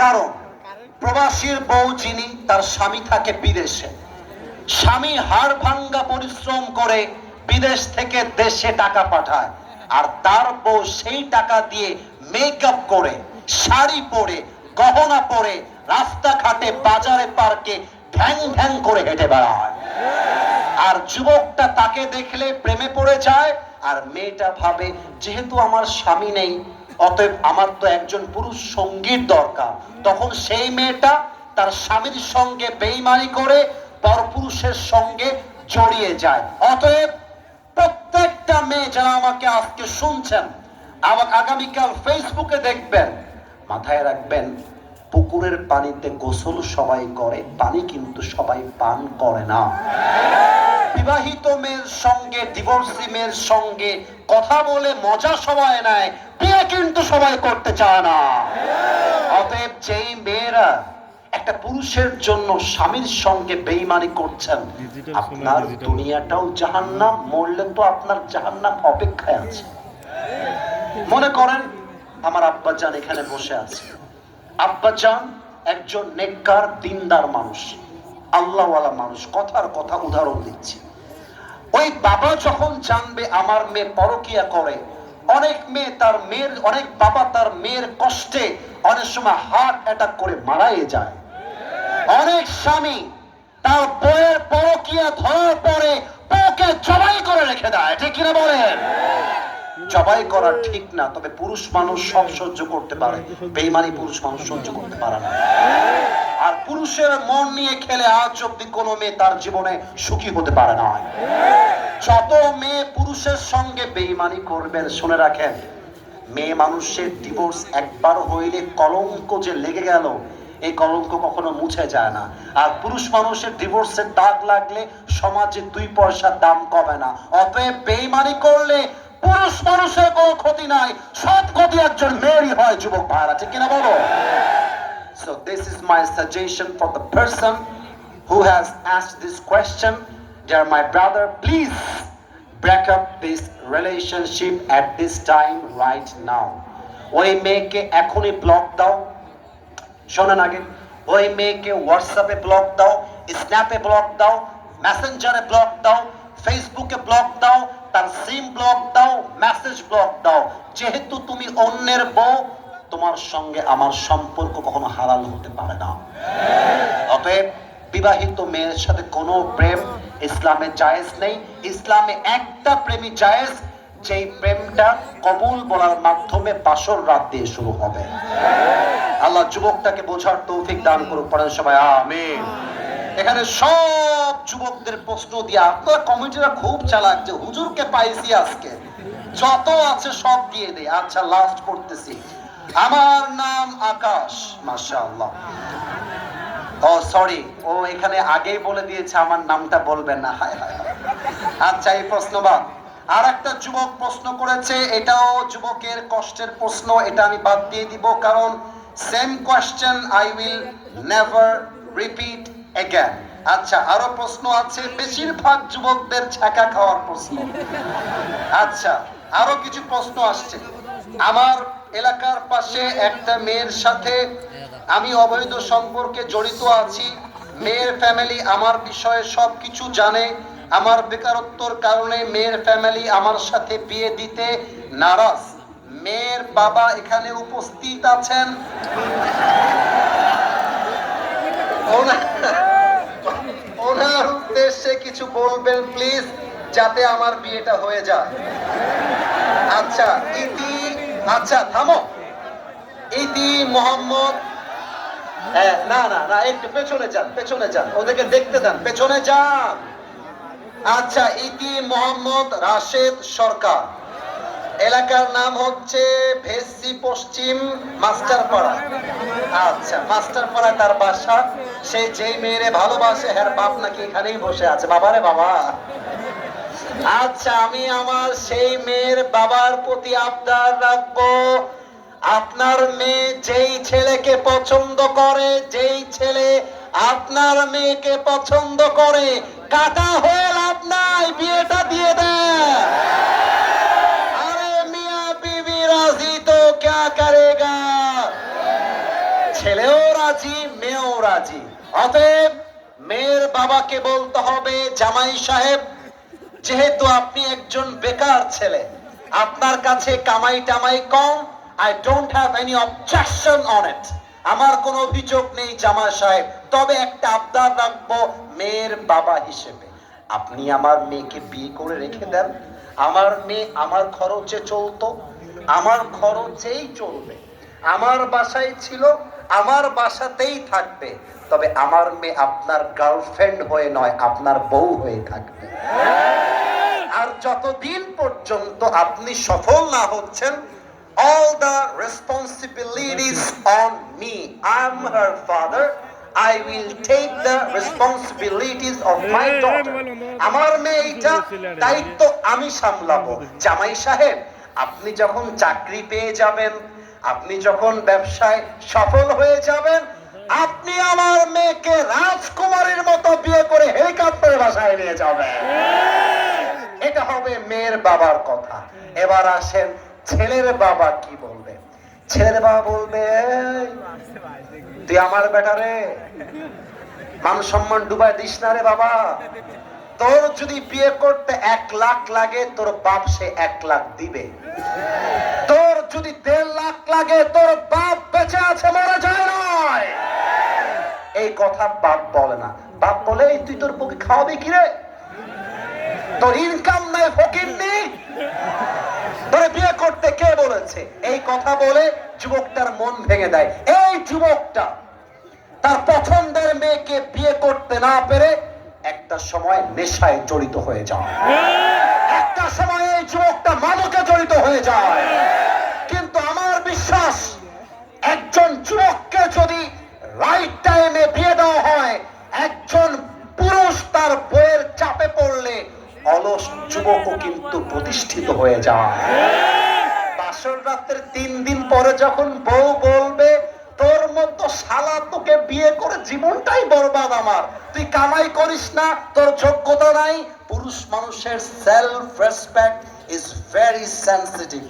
কারণ প্রবাসীর বউ যিনি, তার স্বামী থাকে বিদেশে। স্বামী হাড় ভাঙ্গা পরিশ্রম করে বিদেশ থেকে দেশে টাকা পাঠায়। আর তার বউ সেই টাকা দিয়ে মেকআপ করে, শাড়ি পরে, গহনা পরে, রাস্তাঘাটে, বাজারে, পার্কে ঢ্যাং ঢ্যাং করে হেঁটে বেড়ায়। আর যুবকটা তাকে দেখলে প্রেমে পড়ে যায়। আর মেয়েটা ভাবে, যেহেতু আমার স্বামী নেই অতএব আমার তো একজন পুরুষ সঙ্গীর দরকার। তখন সেই মেয়েটা তার স্বামীর সঙ্গে বেইমানি করে পরপুরুষের সঙ্গে জড়িয়ে যায়। অতএব প্রত্যেকটা মেয়ে যারা আমাকে আজকে শুনছেন, আমাকে আগামীকাল ফেসবুকে দেখবেন, মাথায় রাখবেন পুকুরের পানিতে গোসল সবাই করে পানি কিন্তু সবাই পান করে না। বিবাহিত মেয়ের সঙ্গে ডিভোর্সি মেয়ের সঙ্গে কথা বলে মজা সবাই নেয় বিয়ে কিন্তু সবাই করতে চায় না। অতএব যেই মেয়েরা একটা পুরুষের জন্য স্বামীর সঙ্গে বেইমানি করছেন আপনার দুনিয়াটাও জাহান্নাম মরলে তো আপনার জাহান্নাম অপেক্ষায় আছে। মনে করেন আমার আব্বাজান এখানে বসে আছে। আব্বাজান একজন নেককার, দিনদার মানুষ। আল্লাহওয়ালা মানুষ, কথার কথা উদাহরণ দিচ্ছি। ওই বাবা যখন জানবে আমার মেয়ে পরকিয়া করে, অনেক মেয়ে তার মেয়ের, অনেক বাবা তার মেয়ের কষ্টে অনেক সময় হার্ট অ্যাটাক করে মারাই যায়। অনেক স্বামী তার বইয়ের পরকিয়া ধরার পরে বউকে জবাই করে রেখে দেয়, ঠিক কিনা বলেন? জবাই করা ঠিক না, তবে পুরুষ মানুষ সব সহ্য করতে পারে। বেইমানি পুরুষ মানুষ সহ্য করতে পারে না। আর পুরুষের মন নিয়ে খেলে আজ অব্দি কোনো মেয়ে তার জীবনে সুখী হতে পারে না। যত মেয়ে পুরুষের সঙ্গে বেইমানি করবেন শুনে রাখেন, মেয়ে মানুষের ডিভোর্স একবার হইলে কলঙ্ক যে লেগে গেল, এই কলঙ্ক কখনো মুছে যায় না। আর পুরুষ মানুষের ডিভোর্সের দাগ লাগলে সমাজে দুই পয়সার দাম কমে না। অতএব বেইমানি করলে পুরুষ মানুষের কোনো ক্ষতি নাই সব ক্ষতি একজন মেয়েরই হয় যুবক ভাইরা ঠিক কিনা বলো So this is my suggestion for the person who has asked this question. Dear my brother, please break up this relationship at this time right now. ওই মেয়েকে এখনই ব্লক দাও শোনেন আগে ওই মেয়েকে হোয়াটসঅ্যাপে ব্লক দাও স্ন্যাপে ব্লক দাও মেসেঞ্জারে ব্লক দাও ফেসবুকে ব্লক দাও, তার সিম ব্লক দাও মেসেজ ব্লক দাও। যেহেতু তুমি অন্যের বউ, তোমার সঙ্গে আমার সম্পর্ক কখনো হারাল হতে পারে না। অতএব বিবাহিত মেয়ের সাথে কোনো প্রেম ইসলামে জায়েজ নেই। ইসলামে একটা প্রেমই জায়েজ, যেই প্রেমটা কবুল বলার মাধ্যমে বাসর রাত দিয়ে শুরু হবে। আল্লাহ যুবকটাকে বোঝার তৌফিক দান করুক, পড়েন সবাই, আমিন। এখানে সব যুবকদের প্রশ্ন দিয়ে, আপনার কমিটিরা খুব চালাক যে হুজুরকে পাইছি আজকে। যত আছে সব দিয়ে দেয় আচ্ছা লাস্ট পড়তেছি আমার নাম আকাশ, মাশাআল্লাহ। ও সরি ও এখানে আগেই বলে দিয়েছে, আমার নামটা বলবেন না। হায় হায়। আচ্ছা এই প্রশ্নবাদ আর একটা যুবক প্রশ্ন করেছে, এটাও যুবকের কষ্টের প্রশ্ন, এটা আমি বাদ দিয়ে দিব, কারণ same question I will never repeat again আচ্ছা আরও প্রশ্ন আছে, বেশিরভাগ যুবকদের ছাকা খাওয়ার প্রশ্ন। আচ্ছা আরও কিছু প্রশ্ন আসছে। আমার এলাকার পাশে একটা মেয়ের সাথে আমি অবৈধ সম্পর্কে জড়িত আছি। মেয়ের ফ্যামিলি আমার বিষয়ে সব কিছু জানে। আমার বেকারত্বর কারণে মেয়ের ফ্যামিলি আমার সাথে বিয়ে দিতে নারাজ। মেয়ের বাবা এখানে উপস্থিত আছেন। কিছু বলবেন প্লিজ যাতে আমার বিয়েটা হয়ে যায়। আচ্ছা ইতি আচ্ছা থামো। ইতি মোহাম্মদ হ্যাঁ, না না না একটু পেছনে যান পেছনে যান ওদেরকে দেখতে দেন পেছনে যান। আচ্ছা ইতি মোহাম্মদ রাশেদ সরকার। এলাকার নাম হচ্ছে ভেসি পশ্চিম মাস্টারপাড়া। আচ্ছা মাস্টারপাড়া তার বাসা। সে যেই মেয়েরে ভালোবাসে, হ্যার বাপ নাকি এখানেই বসে আছে। বাবারে বাবা। আচ্ছা আমি আমার সেই মেয়ের বাবার প্রতি আবদার রাখব। আপনার মেয়ে যেই ছেলেকে পছন্দ করে, যেই ছেলে আপনার মেয়েকে পছন্দ করে কাটা হয়ে লাভ নাই, বিয়েটা দিয়ে দেয় আরে মিয়া বিবি রাজি তো ক্যা ছেলেও রাজি, মেয়েও রাজি। অতএব মেয়ের বাবাকে বলতে হবে, জামাই সাহেব, যেহেতু আপনি একজন বেকার ছেলে, আপনার কাছে কামাই টামাই কম I don't have any objection on it আমার কোনো অভিযোগ নেই জামা সাহেব। তবে একটা আবদার রাখব মেয়ের বাবা হিসেবে। আপনি আমার মেয়েকে বিয়ে করে রেখে দেন। আমার মেয়ে আমার খরচে চলতো। আমার খরচেই চলবে। আমার বাসায় ছিল, আমার বাসাতেই থাকবে। তবে আমার মেয়ে আপনার গার্লফ্রেন্ড হয়ে নয়, আপনার বউ হয়ে থাকবে। আর যতদিন পর্যন্ত আপনি সফল না হচ্ছেন, all the responsibilities on me, i'm her father, I will take the responsibilities of my daughter. আমার মেয়ে এইটা দায়িত্ব আমি সামলাবো। জামাই সাহেব আপনি যখন চাকরি পেয়ে যাবেন, আপনি যখন ব্যবসায় সফল হয়ে যাবেন, আপনি আমার মেয়েকে রাজকুমারীর মতো বিয়ে করে হেলিকপ্টারে বাসায় নিয়ে যাবেন। এটা হবে মেয়ের বাবার কথা। এবার আসেন, ছেলের বাবা কি বলবে? ছেলের বাবা বলবে, তুই আমার বেটা রে। মান সম্মান ডুবাই দিস না রে বাবা। তোর যদি বিয়ে করতে এক লাখ লাগে, তোর বাপ সে এক লাখ দিবে। তোর যদি দেড় লাখ লাগে, তোর বাপ বেঁচে আছে, মরে যায় নয়। এই কথা বাপ বলে না। বাপ বলে তুই তোর বউকে খাওয়াবি কি রে তোর ইনকাম নাই ফকির নেই তোরে বিয়ে করতে কে বলেছে? এই কথা বলে যুবকটার মন ভেঙে দেয়। এই যুবকটা তার পছন্দের মেয়েকে বিয়ে করতে না পেরে একটা সময় নেশায় জড়িত হয়ে যায়। একটা সময় এই যুবকটা মাদকে জড়িত হয়ে যায়। কিন্তু আমার বিশ্বাস, একজন যুবককে যদি রাইট টাইমে বিয়ে দেওয়া হয়, একজন পুরুষ তার বইয়ের চাপে পড়লে অলস যুবকও কিন্তু প্রতিষ্ঠিত হয়ে যায়। বাসর রাতের তিন দিন পরে যখন বউ বলবে মতো শালা তোকে বিয়ে করে জীবনটাই বরবাদ আমার। তুই কামাই করিস না, তোর যোগ্যতা নাই। পুরুষ মানুষের self respect is very sensitive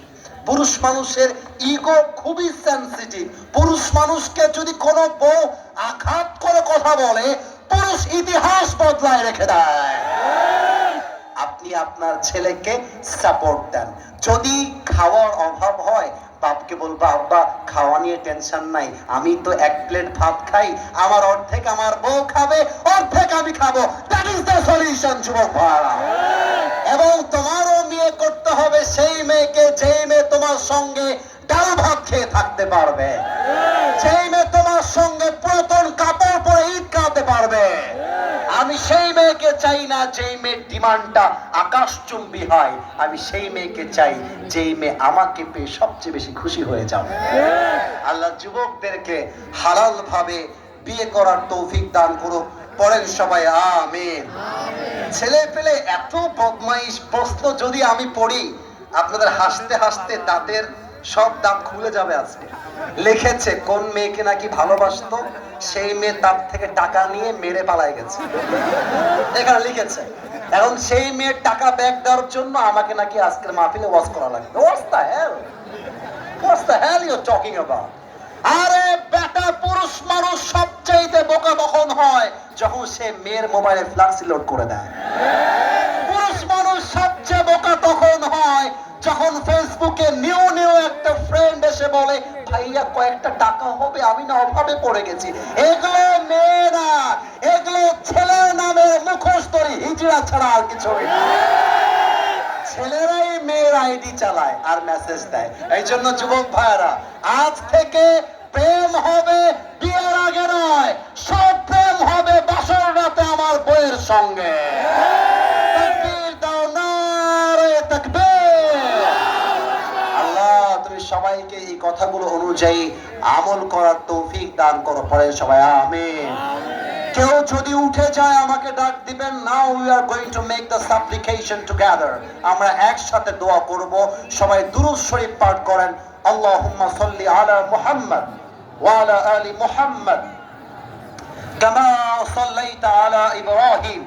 পুরুষ মানুষের ইগো খুবই সেন্সিটিভ পুরুষ মানুষকে যদি কোনো বউ আঘাত করে কথা বলে, পুরুষ ইতিহাস বদলায় রেখে দেয়। আপনি আপনার ছেলেকে সাপোর্ট দেন। যদি খাওয়ার অভাব হয় বাপকে বলব, আব্বা, খাওয়া নিয়ে টেনশন নাই। আমি তো এক প্লেট ভাত খাই, আমার অর্ধেক আমার বউ খাবে, অর্ধেক আমি খাব। দ্যাট ইজ দ্য সলিউশন যুবক এবং তোমারও বিয়ে করতে হবে সেই মেয়েকে, যেই মেয়ে তোমার সঙ্গে ডাল ভাত খেয়ে থাকতে পারবে। সেই মেয়ে তোমার সঙ্গে পুরাতন কাপড় পরে ঈদ কাঁদতে পারবে। আমি সেই মেয়েকে চাই না যেই মেয়ের ডিমান্ডটা আকাশচুম্বী হয়। আমি সেই মেয়েকে চাই যেই মেয়ে আমাকে পেয়ে সবচেয়ে বেশি খুশি হয়ে যাবে। আল্লাহ যুবকদেরকে হালাল ভাবে বিয়ে করার তৌফিক দান করুক। পড়েন সবাই আমিন। ছেলে পেলে এত বদমাইশ প্রশ্ন যদি আমি পড়ি আপনাদের হাসতে হাসতে দাঁতের সব দাঁত খুলে যাবে আজকে। লিখেছে কোন মেয়েকে নাকি ভালোবাসতো? সেই মেয়ে তার থেকে টাকা নিয়ে মেরে পালায় গেছে। এখানে লিখেছে এখন সেই মেয়ের টাকা ব্যাক দেওয়ার জন্য আমাকে নাকি আজকের মাহফিলে ওয়াজ করা লাগবে। The hell? You're talking about? আরে বেটা পুরুষ মানুষ বোকা তখন হয় যখন সে মেয়ের মোবাইলে ফ্লাক্সি লোড করে দেয়। পুরুষ মানুষ সবচেয়ে বোকা তখন হয় যখন ফেসবুকে নিউ নিউ একটা ফ্রেন্ড এসে বলে ভাইয়া, কয়েকটা টাকা হবে, আমি না অভাবে পড়ে গেছি। এগুলো মেয়েরা, এগুলো ছেলের নামে মুখোশতরি হিজড়া ছাড়া আর কিছু ছেলেরাই মেয়ের আইডি চালায় আর মেসেজ দেয়। এই জন্য যুবক ভাইরা আজ থেকে প্রেম হবে বিয়ের আগে নয় সব প্রেম হবে বাসর রাতে আমার বইয়ের সঙ্গে তাকবীর দাও নারে তাকবীর আল্লাহ তুমি সবাইকে এই কথাগুলো অনুযায়ী আমল করার তৌফিক দান করো পরে সবাই আমিন। কেউ যদি উঠে যায় আমাকে ডাক দিবেন now we are going to make the supplication together আমরা একসাথে দোয়া করব সবাই দুরূদ শরীফ পাঠ করেন আল্লাহুম্মা সাল্লি আলা মুহাম্মদ ওয়া আলা আলি মুহাম্মদ। কামা সাল্লাইতা আলা ইব্রাহিম।